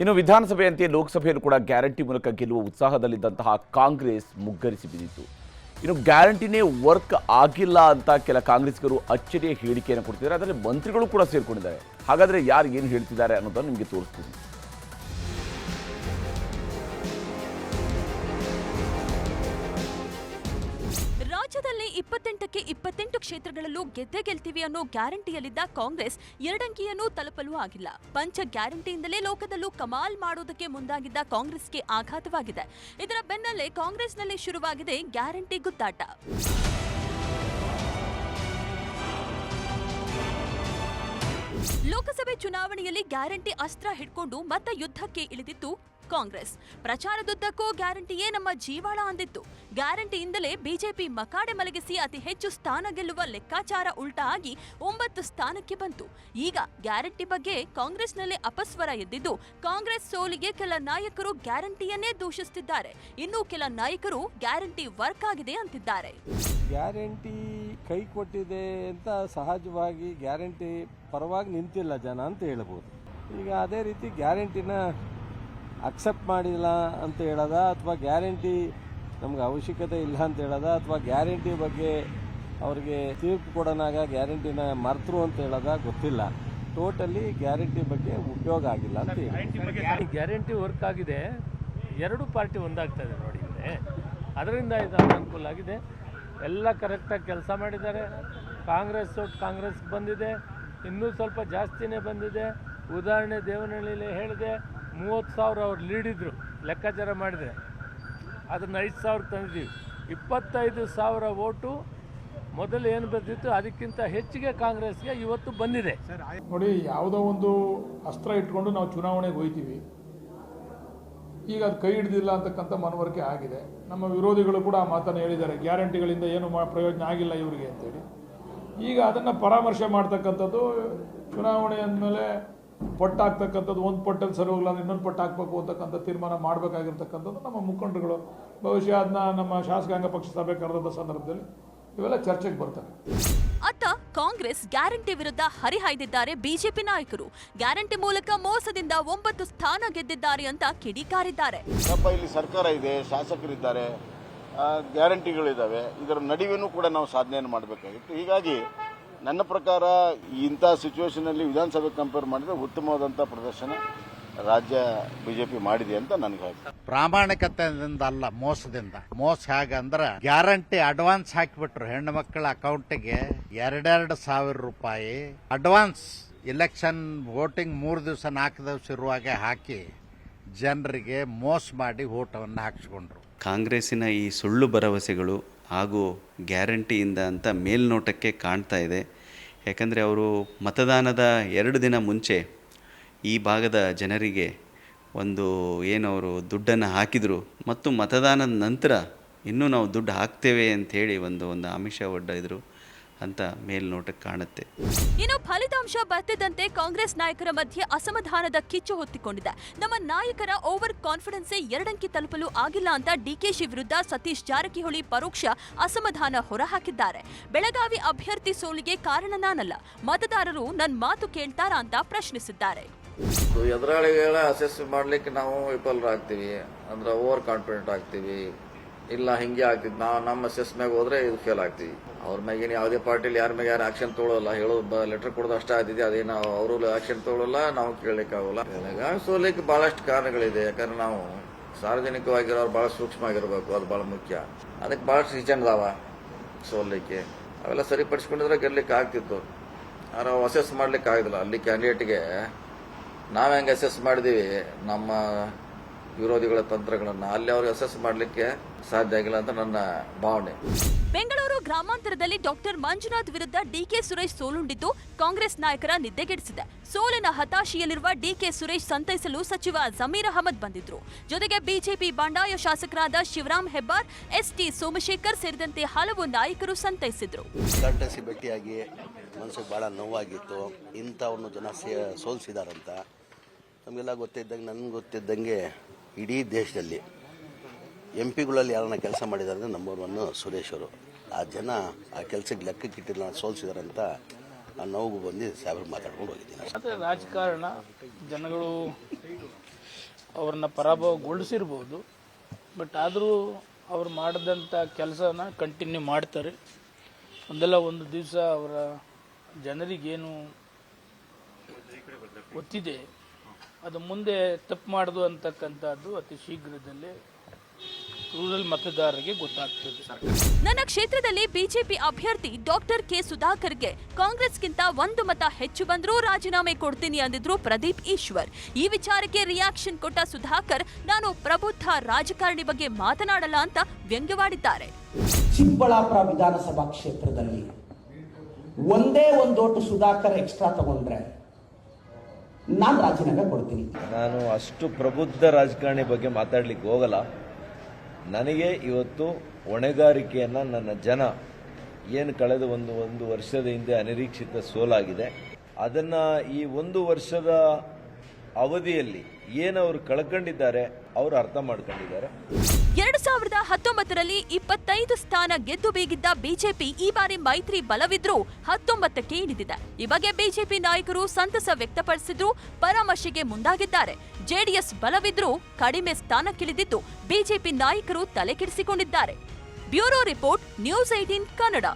ಇನ್ನು ವಿಧಾನಸಭೆಯಂತೆ ಲೋಕಸಭೆಯಲ್ಲೂ ಕೂಡ ಗ್ಯಾರಂಟಿ ಮೂಲಕ ಗೆಲ್ಲುವ ಉತ್ಸಾಹದಲ್ಲಿದ್ದಂತಹ ಕಾಂಗ್ರೆಸ್ ಮುಗ್ಗರಿಸಿ ಬಿದ್ದಿತ್ತು. ಇನ್ನು ಗ್ಯಾರಂಟಿನೇ ವರ್ಕ್ ಆಗಿಲ್ಲ ಅಂತ ಕೆಲ ಕಾಂಗ್ರೆಸ್ಗರು ಅಚ್ಚರಿಯ ಹೇಳಿಕೆಯನ್ನು ಕೊಡ್ತಿದ್ದಾರೆ. ಅದರಲ್ಲಿ ಮಂತ್ರಿಗಳು ಕೂಡ ಸೇರಿಕೊಂಡಿದ್ದಾರೆ. ಹಾಗಾದರೆ ಯಾರು ಏನು ಹೇಳ್ತಿದ್ದಾರೆ ಅನ್ನೋದನ್ನು ನಿಮಗೆ ತೋರಿಸ್ತೀನಿ. ಇಪ್ಪತ್ತೆಂಟಕ್ಕೆ ಇಪ್ಪತ್ತೆಂಟು ಕ್ಷೇತ್ರಗಳಲ್ಲೂ ಗೆದ್ದೇ ಗೆಲ್ತೀವಿ ಅನ್ನೋ ಗ್ಯಾರಂಟಿಯಲ್ಲಿದ್ದ ಕಾಂಗ್ರೆಸ್ ಎರಡಂಕಿಯನ್ನು ತಲುಪಲು ಆಗಿಲ್ಲ. ಪಂಚ ಗ್ಯಾರಂಟಿಯಿಂದಲೇ ಲೋಕದಲ್ಲೂ ಕಮಾಲ್ ಮಾಡೋದಕ್ಕೆ ಮುಂದಾಗಿದ್ದ ಕಾಂಗ್ರೆಸ್ಗೆ ಆಘಾತವಾಗಿದೆ. ಇದರ ಬೆನ್ನಲ್ಲೇ ಕಾಂಗ್ರೆಸ್ನಲ್ಲಿ ಶುರುವಾಗಿದೆ ಗ್ಯಾರಂಟಿ ಗುದ್ದಾಟ. ಲೋಕಸಭೆ ಚುನಾವಣೆಯಲ್ಲಿ ಗ್ಯಾರಂಟಿ ಅಸ್ತ್ರ ಹಿಡ್ಕೊಂಡು ಮತ ಯುದ್ಧಕ್ಕೆ ಇಳಿದಿತ್ತು ಕಾಂಗ್ರೆಸ್. ಪ್ರಚಾರದುದ್ದಕ್ಕೂ ಗ್ಯಾರಂಟಿಯೇ ನಮ್ಮ ಜೀವಾಳ ಅಂದಿತ್ತು. ಗ್ಯಾರಂಟಿಯಿಂದಲೇ ಬಿಜೆಪಿ ಮಕಾಡೆ ಮಲಗಿಸಿ ಅತಿ ಹೆಚ್ಚು ಸ್ಥಾನ ಗೆಲ್ಲುವ ಲೆಕ್ಕಾಚಾರ ಉಲ್ಟಾ ಆಗಿ ಒಂಬತ್ತು ಸ್ಥಾನಕ್ಕೆ ಬಂತು. ಈಗ ಗ್ಯಾರಂಟಿ ಬಗ್ಗೆ ಕಾಂಗ್ರೆಸ್ನಲ್ಲಿ ಅಪಸ್ವರ ಎದ್ದಿದ್ದು, ಕಾಂಗ್ರೆಸ್ ಸೋಲಿಗೆ ಕೆಲ ನಾಯಕರು ಗ್ಯಾರಂಟಿಯನ್ನೇ ದೂಷಿಸುತ್ತಿದ್ದಾರೆ ಇನ್ನು ಕೆಲ ನಾಯಕರು ಗ್ಯಾರಂಟಿ ವರ್ಕ್ ಆಗಿದೆ ಅಂತಿದ್ದಾರೆ. ಗ್ಯಾರಂಟಿ ಕೈ ಕೊಟ್ಟಿದೆ ಅಂತ ಸಹಜವಾಗಿ ಗ್ಯಾರಂಟಿ ಪರವಾಗಿ ನಿಂತಿಲ್ಲ ಜನ ಅಂತ ಹೇಳ್ಬೋದು. ಈಗ ಅದೇ ರೀತಿ ಗ್ಯಾರಂಟಿನ ಅಕ್ಸೆಪ್ಟ್ ಮಾಡಿಲ್ಲ ಅಂತ ಹೇಳೋದ ಅಥವಾ ಗ್ಯಾರಂಟಿ ನಮ್ಗೆ ಅವಶ್ಯಕತೆ ಇಲ್ಲ ಅಂತ ಹೇಳೋದ ಅಥವಾ ಗ್ಯಾರಂಟಿ ಬಗ್ಗೆ ಅವ್ರಿಗೆ ತೀರ್ಪು ಕೊಡೋನಾಗ ಗ್ಯಾರಂಟಿನ ಮರ್ತರು ಅಂತ ಹೇಳೋದ ಗೊತ್ತಿಲ್ಲ. ಟೋಟಲಿ ಗ್ಯಾರಂಟಿ ಬಗ್ಗೆ ಉಪಯೋಗ ಆಗಿಲ್ಲ ಅಂತ ಹೇಳಿ. ಗ್ಯಾರಂಟಿ ವರ್ಕ್ ಆಗಿದೆ. ಎರಡು ಪಾರ್ಟಿ ಒಂದಾಗ್ತಾ ಇದೆ ನೋಡಿ ಅದರಿಂದ ಇದು ಅನುಕೂಲ ಆಗಿದೆ. ಎಲ್ಲ ಕರೆಕ್ಟಾಗಿ ಕೆಲಸ ಮಾಡಿದ್ದಾರೆ. ಕಾಂಗ್ರೆಸ್ ಕಾಂಗ್ರೆಸ್ ಬಂದಿದೆ. ಇನ್ನೂ ಸ್ವಲ್ಪ ಜಾಸ್ತಿನೇ ಬಂದಿದೆ. ಉದಾಹರಣೆ ದೇವನಹಳ್ಳಿಲಿ ಹೇಳಿದೆ. ಮೂವತ್ತು ಸಾವಿರ ಅವ್ರು ಲೀಡಿದ್ರು, ಲೆಕ್ಕಾಚಾರ ಮಾಡಿದರೆ. ಅದನ್ನು ಐದು ಸಾವಿರ ತಂದಿದ್ದೀವಿ. ಇಪ್ಪತ್ತೈದು ಸಾವಿರ ಓಟು, ಮೊದಲು ಏನು ಬರ್ತಿತ್ತು ಅದಕ್ಕಿಂತ ಹೆಚ್ಚಿಗೆ ಕಾಂಗ್ರೆಸ್ಗೆ ಇವತ್ತು ಬಂದಿದೆ. ನೋಡಿ, ಯಾವುದೋ ಒಂದು ಅಸ್ತ್ರ ಇಟ್ಕೊಂಡು ನಾವು ಚುನಾವಣೆಗೆ ಹೋಯ್ತೀವಿ. ಈಗ ಅದು ಕೈ ಹಿಡಿದಿಲ್ಲ ಅಂತಕ್ಕಂಥ ಮನವರಿಕೆ ಆಗಿದೆ. ನಮ್ಮ ವಿರೋಧಿಗಳು ಕೂಡ ಆ ಮಾತನ್ನು ಹೇಳಿದ್ದಾರೆ. ಗ್ಯಾರಂಟಿಗಳಿಂದ ಏನು ಪ್ರಯೋಜನ ಆಗಿಲ್ಲ ಇವರಿಗೆ ಅಂತೇಳಿ. ಈಗ ಅದನ್ನು ಪರಾಮರ್ಶೆ ಮಾಡ್ತಕ್ಕಂಥದ್ದು ಚುನಾವಣೆ ಅಂದಮೇಲೆ ಪಟ್ಟು ಹಾಕ್ತಕ್ಕಂಥದ್ದು ಒಂದು ಪೊಟ್ಟಲ್ಲಿ ಸರಿ ಹೋಗಲ್ಲ ಇನ್ನೊಂದು ಪೊಟ್ಟು ಹಾಕಬೇಕು ಅಂತಕ್ಕಂಥ ತೀರ್ಮಾನ ಮಾಡಬೇಕಾಗಿರ್ತಕ್ಕಂಥದ್ದು ನಮ್ಮ ಮುಖಂಡರುಗಳು. ಬಹುಶಃ ಅದನ್ನ ನಮ್ಮ ಶಾಸಕಾಂಗ ಪಕ್ಷ ಸಭೆ ಕರೆದಂಥ ಸಂದರ್ಭದಲ್ಲಿ ಇವೆಲ್ಲ ಚರ್ಚೆಗೆ ಬರ್ತವೆ. ಅತ್ತ ಕಾಂಗ್ರೆಸ್ ಗ್ಯಾರಂಟಿ ವಿರುದ್ಧ ಹರಿಹಾಯ್ದಿದ್ದಾರೆ ಬಿಜೆಪಿ ನಾಯಕರು. ಗ್ಯಾರಂಟಿ ಮೂಲಕ ಮೋಸದಿಂದ ಒಂಬತ್ತು ಸ್ಥಾನ ಗೆದ್ದಿದ್ದಾರೆ ಅಂತ ಕಿಡಿಕಾರಿದ್ದಾರೆ. ನಮ್ಮ ಇಲ್ಲಿ ಸರ್ಕಾರ ಇದೆ ಶಾಸಕರಿದ್ದಾರೆ ಗ್ಯಾರಂಟಿಗಳಿದ್ದಾವೆ ಇದರ ನಡುವೆನೂ ಕೂಡ ನಾವು ಸಾಧನೆಯನ್ನು ಮಾಡಬೇಕಾಗಿತ್ತು. ಹೀಗಾಗಿ ನನ್ನ ಪ್ರಕಾರ ಇಂಥ ಸಿಚುವೇಶನಲ್ಲಿ ವಿಧಾನಸಭೆ ಕಂಪೇರ್ ಮಾಡಿದರೆ ಉತ್ತಮವಾದಂಥ ಪ್ರದರ್ಶನ ರಾಜ್ಯ ಬಿಜೆಪಿ ಮಾಡಿದೆ ಅಂತ ನನಗೆ ಪ್ರಾಮಾಣಿಕತೆಯಿಂದ ಅಲ್ಲ ಮೋಸದಿಂದ. ಮೋಸ ಹೇಗಂದ್ರ ಗ್ಯಾರಂಟಿ ಅಡ್ವಾನ್ಸ್ ಹಾಕಿಬಿಟ್ರು ಹೆಣ್ಣು ಮಕ್ಕಳ ಅಕೌಂಟಿಗೆ ಎರಡೆರಡು ಸಾವಿರ ರೂಪಾಯಿ. ಅಡ್ವಾನ್ಸ್ ಇಲೆಕ್ಷನ್ ವೋಟಿಂಗ್ ಮೂರು ದಿವಸ ನಾಲ್ಕು ದಿವಸ ಇರುವಾಗೆ ಹಾಕಿ ಜನರಿಗೆ ಮೋಸ ಮಾಡಿ ಓಟವನ್ನು ಹಾಕಿಸ್ಕೊಂಡ್ರು. ಕಾಂಗ್ರೆಸ್ಸಿನ ಈ ಸುಳ್ಳು ಭರವಸೆಗಳು ಹಾಗೂ ಗ್ಯಾರಂಟಿಯಿಂದ ಅಂತ ಮೇಲ್ನೋಟಕ್ಕೆ ಕಾಣ್ತಾ ಇದೆ. ಯಾಕಂದರೆ ಅವರು ಮತದಾನದ ಎರಡು ದಿನ ಮುಂಚೆ ಈ ಭಾಗದ ಜನರಿಗೆ ಒಂದು ಏನು ಅವರು ದುಡ್ಡನ್ನು ಹಾಕಿದರು ಮತ್ತು ಮತದಾನದ ನಂತರ ಇನ್ನೂ ನಾವು ದುಡ್ಡು ಹಾಕ್ತೇವೆ ಅಂಥೇಳಿ ಒಂದು ಒಂದು ಆಮಿಷ ಒಡ್ಡಿದ್ರು. ಅಂತ ಮೇಲ್ನೋಟಕ್ಕೆ ಕಾಣುತ್ತೆ. ಇನ್ನು ಫಲಿತಾಂಶ ಬರ್ತಿದ್ದಂತೆ ಕಾಂಗ್ರೆಸ್ ನಾಯಕರ ಮಧ್ಯೆ ಅಸಮಾಧಾನದ ಕಿಚ್ಚು ಹೊತ್ತಿಕೊಂಡಿದೆ. ನಮ್ಮ ನಾಯಕರ ಓವರ್ ಕಾನ್ಫಿಡೆನ್ಸೇ ಎರಡಂಕಿ ತಲುಪಲು ಆಗಿಲ್ಲ ಅಂತ ಡಿಕೆಶಿ ವಿರುದ್ಧ ಸತೀಶ್ ಜಾರಕಿಹೊಳಿ ಪರೋಕ್ಷ ಅಸಮಾಧಾನ ಹೊರಹಾಕಿದ್ದಾರೆ. ಬೆಳಗಾವಿ ಅಭ್ಯರ್ಥಿ ಸೋಲಿಗೆ ಕಾರಣ ನಾನಲ್ಲ. ಮತದಾರರು ನನ್ನ ಮಾತು ಕೇಳ್ತಾರಾ ಅಂತ ಪ್ರಶ್ನಿಸಿದ್ದಾರೆ. ಎದುರಾಳಿಗಳ ಅಸೆಸ್ ಮಾಡ್ಲಿಕ್ಕೆ ನಾವು ವಿಫಲರಾಗ್ತೀವಿ. ಅಂದ್ರೆ ಓವರ್ ಕಾನ್ಫಿಡೆಂಟ್ ಆಗ್ತೀವಿ. ಇಲ್ಲ, ಹಿಂಗೆ ಆಗ್ತಿತ್ತು. ನಾವು ನಮ್ಮ ಸೆಸ್ ಮ್ಯಾಗ ಹೋದ್ರೆ ಇದು ಫೇಲ್ ಆಗ್ತೀವಿ. ಅವ್ರ ಮ್ಯಾಗೇನು ಯಾವುದೇ ಪಾರ್ಟಿಲಿ ಯಾರ ಮ್ಯಾಗ ಯಾರು ಆಕ್ಷನ್ ತೊಗೊಳಲ್ಲ, ಹೇಳೋ ಲೆಟರ್ ಕೊಡೋದು ಅಷ್ಟೇ ಅದೇ ನಾವು ಅವರು ಆಕ್ಷನ್ ತೊಗೊಳಲ್ಲ, ನಾವು ಕೇಳಲಿಕ್ಕಾಗಲ್ಲ. ಆಗೋಲ್ಲ ಸೋಲಿಕ್ಕೆ ಬಹಳಷ್ಟು ಕಾರಣಗಳಿದೆ. ಯಾಕಂದ್ರೆ ನಾವು ಸಾರ್ವಜನಿಕವಾಗಿರೋರು ಬಹಳ ಸೂಕ್ಷ್ಮ ಆಗಿರಬೇಕು ಅದು ಬಹಳ ಮುಖ್ಯ. ಅದಕ್ಕೆ ಬಹಳಷ್ಟು ರೀಸನ್ ಅದಾವ ಸೋಲಿಕ್ಕೆ ಅವೆಲ್ಲ ಸರಿಪಡಿಸ್ಕೊಂಡಿದ್ರೆ ಗೆಲ್ಲಕ್ಕೆ ಆಗ್ತಿತ್ತು ಆದ್ರೆ ಅಸೆಸ್ ಮಾಡ್ಲಿಕ್ಕೆ ಆಗಿಲ್ಲ ಅಲ್ಲಿ ಕ್ಯಾಂಡಿಡೇಟ್ಗೆ ನಾವು ಹೆಂಗೆ ಅಸೆಸ್ ಮಾಡಿದೀವಿ? ನಮ್ಮ ವಿರೋಧಿಗಳ ತಂತ್ರಗಳನ್ನು ಅಲ್ಲಿ ಅವರು ಅಸೆಸ್ ಮಾಡಲಿಕ್ಕೆ ಸಾಧ್ಯ ಆಗಿಲ್ಲ ಅಂತ ನನ್ನ ಭಾವನೆ. ಬೆಂಗಳೂರು ಗ್ರಾಮಾಂತರದಲ್ಲಿ ಡಾಕ್ಟರ್ ಮಂಜುನಾಥ್ ವಿರುದ್ಧ ಡಿಕೆ ಸುರೇಶ್ ಸೋಲುಂಡಿದ್ದು ಕಾಂಗ್ರೆಸ್ ನಾಯಕರ ನಿದ್ದೆಗೆಡಿಸಿದೆ. ಸೋಲಿನ ಹತಾಶೆಯಲ್ಲಿರುವ ಡಿಕೆ ಸುರೇಶ್ ಸಂತೈಸಲು ಸಚಿವ ಜಮೀರ್ ಅಹಮದ್ ಬಂದಿದ್ರು. ಜೊತೆಗೆ ಬಿಜೆಪಿ ಬಂಡಾಯ ಶಾಸಕರಾದ ಶಿವರಾಮ್ ಹೆಬ್ಬಾರ್ ಎಸ್ಟಿ ಸೋಮಶೇಖರ್ ಸೇರಿದಂತೆ ಹಲವು ನಾಯಕರು ಸಂತೈಸಿದ್ರು. ಭೇಟಿಯಾಗಿ ಮನಸ್ಸಿಗೆ ಬಹಳ ನೋವಾಗಿತ್ತು. ಇಂಥವನ್ನು ಜನ ಸೋಲ್ಸಿದಾರಂತ ಸೋಲಿಸಿದಾರಂತ. ನಮಗೆಲ್ಲ ಗೊತ್ತಿದ್ದಂಗೆ ನನಗೆ ಗೊತ್ತಿದ್ದಂಗೆ ಇಡೀ ದೇಶದಲ್ಲಿ ಎಂ ಪಿಗಳಲ್ಲಿ ಯಾರನ್ನ ಕೆಲಸ ಮಾಡಿದ್ದಾರೆ ಅಂದರೆ ನಂಬರ್ ಒನ್ ಸುರೇಶ್ ಅವರು. ಆ ಜನ ಆ ಕೆಲಸಕ್ಕೆ ಲೆಕ್ಕಕ್ಕಿಟ್ಟಿಲ್ಲ ಅಂತ ಆ ನೋವು ಬಂದು ಸಾಹೇಬ್ರು ಮಾತಾಡ್ಕೊಂಡು ಹೋಗಿದ್ದೀನಿ ಆದರೆ ರಾಜಕಾರಣ, ಜನಗಳು ಅವ್ರನ್ನ ಪರಾಭವಗೊಳಿಸಿರ್ಬೋದು ಬಟ್ ಆದರೂ ಅವ್ರು ಮಾಡಿದಂಥ ಕೆಲಸನ ಕಂಟಿನ್ಯೂ ಮಾಡ್ತಾರೆ. ಒಂದಲ್ಲ ಒಂದು ದಿವಸ ಅವರ ಜನರಿಗೇನು ಗೊತ್ತಿದೆ ಅದು ಮುಂದೆ ತಪ್ಪು ಮಾಡೋದು ಅಂತಕ್ಕಂಥದ್ದು ಅತಿ ಶೀಘ್ರದಲ್ಲೇ ರೂರಲ್ ಮತದಾರರಿಗೆ ಗೊತ್ತಾಗ್ತದೆ. ನನ್ನ ಕ್ಷೇತ್ರದಲ್ಲಿ ಬಿಜೆಪಿ ಅಭ್ಯರ್ಥಿ ಡಾಕ್ಟರ್ ಕೆ ಸುಧಾಕರ್ಗೆ ಕಾಂಗ್ರೆಸ್ಗಿಂತ ಒಂದು ಮತ ಹೆಚ್ಚು ಬಂದರೂ ರಾಜೀನಾಮೆ ಕೊಡ್ತೀನಿ ಅಂದಿದ್ರು ಪ್ರದೀಪ್ ಈಶ್ವರ್. ಈ ವಿಚಾರಕ್ಕೆ ರಿಯಾಕ್ಷನ್ ಕೊಟ್ಟ ಸುಧಾಕರ್ ನಾನು ಪ್ರಬುದ್ಧ ರಾಜಕಾರಣಿ ಬಗ್ಗೆ ಮಾತನಾಡಲ್ಲ ಅಂತ ವ್ಯಂಗ್ಯವಾಡಿದ್ದಾರೆ. ಚಿಕ್ಕಬಳ್ಳಾಪುರ ವಿಧಾನಸಭಾ ಕ್ಷೇತ್ರದಲ್ಲಿ ಒಂದೇ ಒಂದು ಓಟು ಸುಧಾಕರ್ ಎಕ್ಸ್ಟ್ರಾ ತಗೊಂಡ್ರೆ ನಾನು ರಾಜೀನಾಮೆ ಕೊಡ್ತೀನಿ. ನಾನು ಅಷ್ಟು ಪ್ರಬುದ್ಧ ರಾಜಕಾರಣಿ ಬಗ್ಗೆ ಮಾತಾಡ್ಲಿಕ್ಕೆ ಹೋಗಲ್ಲ. ನನಗೆ ಇವತ್ತು ಹೊಣೆಗಾರಿಕೆಯನ್ನು ನನ್ನ ಜನ ಏನು ಕಳೆದ ಒಂದು ಒಂದು ವರ್ಷದ ಹಿಂದೆ ಅನಿರೀಕ್ಷಿತ ಸೋಲಾಗಿದೆ. ಅದನ್ನು ಈ ಒಂದು ವರ್ಷದ ಅವಧಿಯಲ್ಲಿ ಏನು ಅವರು ಕಳ್ಕೊಂಡಿದ್ದಾರೆ, ಅವರು ಅರ್ಥ ಮಾಡ್ಕೊಂಡಿದ್ದಾರೆ. ಎರಡು ಸಾವಿರದ ಹತ್ತೊಂಬತ್ತರಲ್ಲಿ ಇಪ್ಪತ್ತೈದು ಸ್ಥಾನ ಗೆದ್ದು ಬೀಗಿದ್ದ ಬಿಜೆಪಿ ಈ ಬಾರಿ ಮೈತ್ರಿ ಬಲವಿದ್ರೂ ಹತ್ತೊಂಬತ್ತಕ್ಕೆ ಇಳಿದಿದೆ. ಈ ಬಗ್ಗೆ ಬಿಜೆಪಿ ನಾಯಕರು ಸಂತಸ ವ್ಯಕ್ತಪಡಿಸಿದ್ರು ಪರಾಮರ್ಶೆಗೆ ಮುಂದಾಗಿದ್ದಾರೆ. ಜೆಡಿಎಸ್ ಬಲವಿದ್ರೂ ಕಡಿಮೆ ಸ್ಥಾನಕ್ಕಿಳಿದಿದ್ದು ಬಿಜೆಪಿ ನಾಯಕರು ತಲೆಕೆಡಿಸಿಕೊಂಡಿದ್ದಾರೆ. Bureau report, news eighteen Kannada.